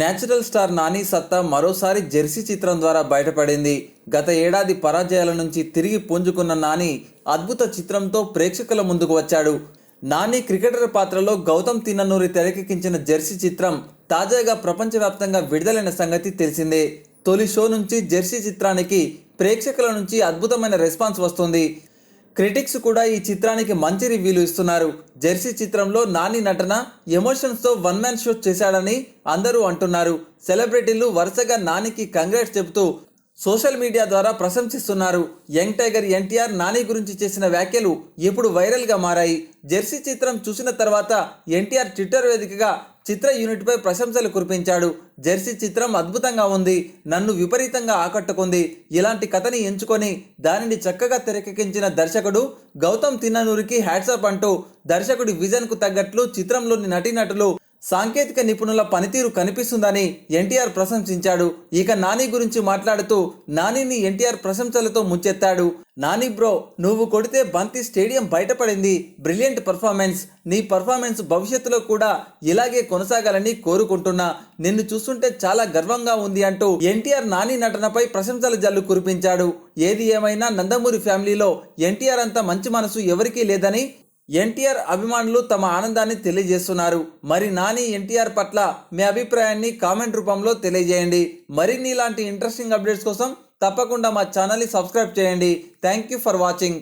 Natural star Nani సత్తా మరోసారి Jersey చిత్రం ద్వారా బయటపడింది. గత ఏడాది పరాజయాల నుంచి తిరిగి పుంజుకున్న నాని అద్భుత చిత్రంతో ప్రేక్షకుల ముందుకు వచ్చాడు. నాని క్రికెటర్ పాత్రలో గౌతమ్ తిన్ననూరి తెరకెక్కించిన జెర్సీ చిత్రం తాజాగా ప్రపంచవ్యాప్తంగా విడుదలైన సంగతి తెలిసిందే. తొలి షో నుంచి జెర్సీ చిత్రానికి ప్రేక్షకుల నుంచి అద్భుతమైన రెస్పాన్స్ వస్తుంది. క్రిటిక్స్ కూడా ఈ చిత్రానికి మంచి రివ్యూలు ఇస్తున్నారు. జెర్సీ చిత్రంలో నాని నటన ఎమోషన్స్తో వన్ మ్యాన్ షో చేశాడని అందరూ అంటున్నారు. సెలబ్రిటీలు వరుసగా నానికి కంగ్రాట్స్ చెబుతూ సోషల్ మీడియా ద్వారా ప్రశంసిస్తున్నారు. యంగ్ టైగర్ ఎన్టీఆర్ నాని గురించి చేసిన వ్యాఖ్యలు ఇప్పుడు వైరల్గా మారాయి. జెర్సీ చిత్రం చూసిన తర్వాత ఎన్టీఆర్ ట్విట్టర్ వేదికగా చిత్ర యూనిట్పై ప్రశంసలు కురిపించాడు. జెర్సీ చిత్రం అద్భుతంగా ఉంది. నన్ను విపరీతంగా ఆకట్టుకుంది. ఇలాంటి కథని ఎంచుకొని దానిని చక్కగా తెరకెక్కించిన దర్శకుడు గౌతమ్ తిన్ననూరికి హ్యాట్సప్ అంటూ దర్శకుడి విజన్కు తగ్గట్లు చిత్రంలోని నటీనటులు సాంకేతిక నిపుణుల పనితీరు కనిపిస్తుందని ఎన్టీఆర్ ప్రశంసించాడు. ఇక నాని గురించి మాట్లాడుతూ నానిని ఎన్టీఆర్ ప్రశంసలతో ముంచెత్తాడు నాని బ్రో నువ్వు కొడితే బంతి స్టేడియం బయటపడింది. Brilliant performance. నీ పర్ఫార్మెన్స్ భవిష్యత్తులో కూడా ఇలాగే కొనసాగాలని కోరుకుంటున్నా. నిన్ను చూస్తుంటే చాలా గర్వంగా ఉంది అంటూ ఎన్టీఆర్ నాని నటనపై ప్రశంసల జల్లు కురిపించాడు. ఏది ఏమైనా నందమూరి ఫ్యామిలీలో ఎన్టీఆర్ అంత మంచి మనసు ఎవరికీ లేదని ఎన్టీఆర్ అభిమానులు తమ ఆనందాన్ని తెలియజేస్తున్నారు. మరి నాని ఎన్టీఆర్ పట్ల మీ అభిప్రాయాన్ని కామెంట్ రూపంలో తెలియజేయండి. మరిన్ని ఇలాంటి ఇంట్రెస్టింగ్ అప్డేట్స్ కోసం తప్పకుండా మా ఛానల్ని సబ్స్క్రైబ్ చేయండి. Thank you for watching